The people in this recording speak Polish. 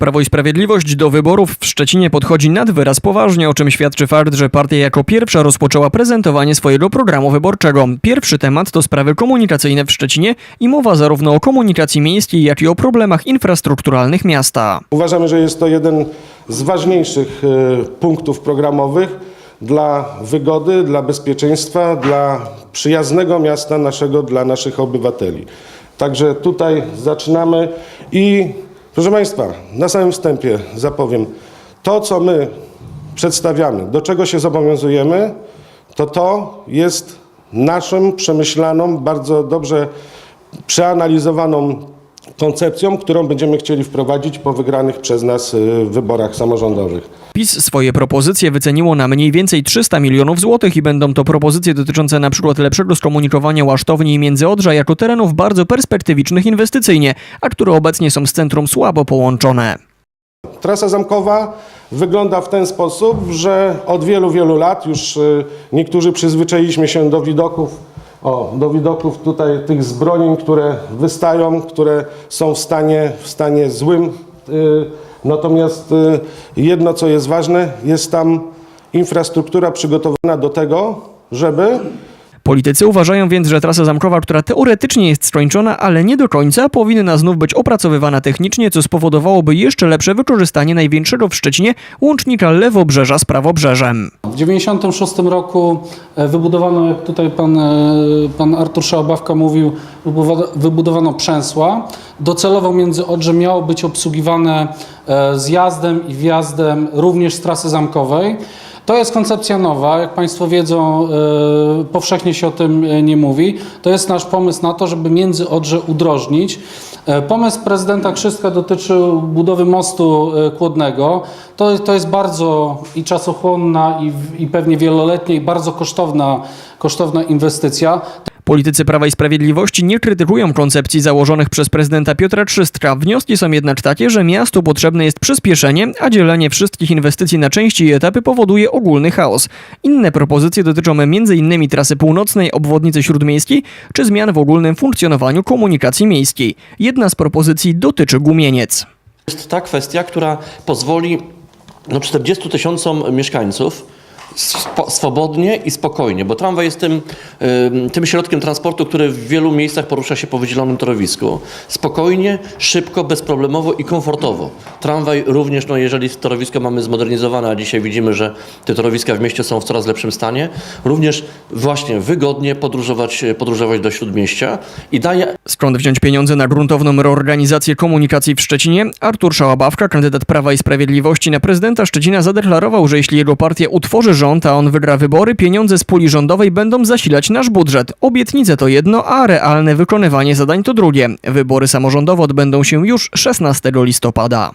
Prawo i Sprawiedliwość do wyborów w Szczecinie podchodzi nad wyraz poważnie, o czym świadczy fakt, że partia jako pierwsza rozpoczęła prezentowanie swojego programu wyborczego. Pierwszy temat to sprawy komunikacyjne w Szczecinie i mowa zarówno o komunikacji miejskiej, jak i o problemach infrastrukturalnych miasta. Uważamy, że jest to jeden z ważniejszych e, punktów programowych dla wygody, dla bezpieczeństwa, dla przyjaznego miasta naszego dla naszych obywateli. Także tutaj zaczynamy i proszę Państwa, na samym wstępie zapowiem, to co my przedstawiamy, do czego się zobowiązujemy, to to jest naszą przemyślaną, bardzo dobrze przeanalizowaną koncepcją, którą będziemy chcieli wprowadzić po wygranych przez nas y, wyborach samorządowych. PiS swoje propozycje wyceniło na mniej więcej 300 milionów złotych i będą to propozycje dotyczące na przykład lepszego skomunikowania Łasztowni i Międzyodrza jako terenów bardzo perspektywicznych inwestycyjnie, a które obecnie są z centrum słabo połączone. Trasa zamkowa wygląda w ten sposób, że od wielu, wielu lat już y, niektórzy przyzwyczailiśmy się do widoków, o, do widoków tutaj tych zbrojeń, które wystają, które są w stanie, w stanie złym. Y, Natomiast y, jedno, co jest ważne, jest tam infrastruktura przygotowana do tego, żeby Politycy uważają więc, że trasa zamkowa, która teoretycznie jest skończona, ale nie do końca, powinna znów być opracowywana technicznie, co spowodowałoby jeszcze lepsze wykorzystanie największego w Szczecinie łącznika Lewobrzeża z Prawobrzeżem. W 1996 roku e, wybudowano, jak tutaj pan, e, pan Artur Szałabawka mówił, wybudowa- wybudowano przęsła. Docelowo między Odrze miało być obsługiwane e, zjazdem i wjazdem również z trasy zamkowej. To jest koncepcja nowa, jak Państwo wiedzą, e, powszechnie się o tym e, nie mówi. To jest nasz pomysł na to, żeby między Odrze udrożnić. E, Pomysł prezydenta Krzystka dotyczył budowy mostu kłodnego. To, to jest bardzo i czasochłonna, i, i pewnie wieloletnia, i bardzo kosztowna, kosztowna inwestycja. Politycy Prawa i Sprawiedliwości nie krytykują koncepcji założonych przez prezydenta Piotra Trzystka. Wnioski są jednak takie, że miastu potrzebne jest przyspieszenie, a dzielenie wszystkich inwestycji na części i etapy powoduje ogólny chaos. Inne propozycje dotyczą m.in. trasy północnej, obwodnicy śródmiejskiej czy zmian w ogólnym funkcjonowaniu komunikacji miejskiej. Jedna z propozycji dotyczy Gumieniec. jest ta kwestia, która pozwoli no, 40 tysiącom mieszkańców swobodnie i spokojnie, bo tramwaj jest tym, ym, tym środkiem transportu, który w wielu miejscach porusza się po wydzielonym torowisku. Spokojnie, szybko, bezproblemowo i komfortowo. Tramwaj również, no, jeżeli torowisko mamy zmodernizowane, a dzisiaj widzimy, że te torowiska w mieście są w coraz lepszym stanie, również właśnie wygodnie podróżować, podróżować do Śródmieścia i daje Skąd wziąć pieniądze na gruntowną reorganizację komunikacji w Szczecinie? Artur Szałabawka, kandydat Prawa i Sprawiedliwości na prezydenta Szczecina, zadeklarował, że jeśli jego partia utworzy rząd, a on wygra wybory, pieniądze z puli rządowej będą zasilać nasz budżet. Obietnice to jedno, a realne wykonywanie zadań to drugie. Wybory samorządowe odbędą się już 16 listopada.